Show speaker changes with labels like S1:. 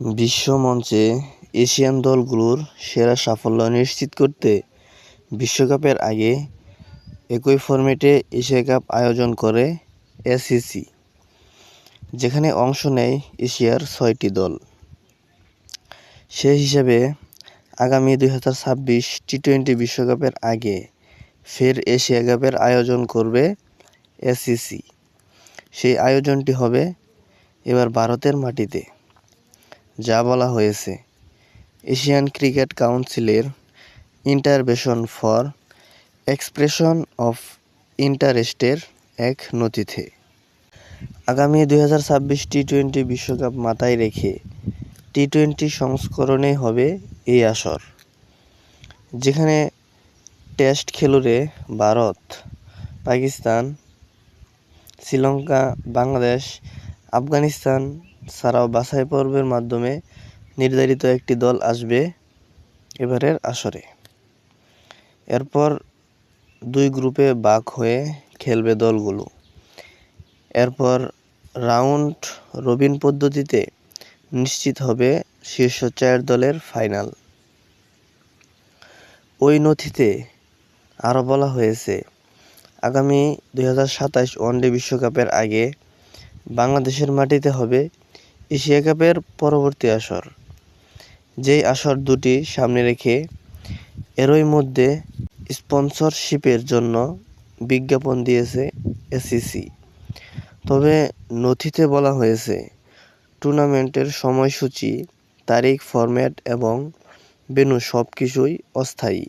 S1: বিশ্ব মঞ্চে এশিয়ান দলগুলোর সেরা সাফল্য নিশ্চিত করতে বিশ্বকাপের আগে একই ফরম্যাটে এশিয়া কাপ আয়োজন করে এসিসি যেখানে অংশ নেয় এশিয়ার ছয়টি দল। সে হিসাবে আগামী দুই হাজার ছাব্বিশ টি টোয়েন্টি বিশ্বকাপের আগে ফের এশিয়া কাপের আয়োজন করবে এসিসি সেই আয়োজনটি হবে এবার ভারতের মাটিতে। যা বলা হয়েছে। এশিয়ান ক্রিকেট কাউন্সিলের ইন্টারভেনশন ফর এক্সপ্রেশন অফ ইন্টারেস্টের এক নথিতে। আগামী দুই হাজার ছাব্বিশ টি টোয়েন্টি বিশ্বকাপ মাথায় রেখে টি টোয়েন্টি সংস্করণে হবে এই আসর, যেখানে টেস্ট খেলুড়ে ভারত, পাকিস্তান, শ্রীলঙ্কা, বাংলাদেশ, আফগানিস্তান ছাড়াও বাছাই পর্বের মাধ্যমে নির্ধারিত একটি দল আসবে এবারের আসরে। এরপর দুই গ্রুপে বাক হয়ে খেলবে দলগুলো। এরপর রাউন্ড রবিন পদ্ধতিতে নিশ্চিত হবে শীর্ষ চার দলের ফাইনাল। ওই নথিতে আরও বলা হয়েছে, আগামী দুই হাজার সাতাশ ওয়ানডে বিশ্বকাপের আগে বাংলাদেশের মাটিতে হবে এশিয়া কাপের পরবর্তী আসর। যেই আসর দুটি সামনে রেখে এরই মধ্যে স্পন্সরশিপের জন্য বিজ্ঞাপন দিয়েছে এসিসি তবে নথিতে বলা হয়েছে, টুর্নামেন্টের সময়সূচি, তারিখ, ফরম্যাট এবং ভেন্যু সব কিছুই অস্থায়ী।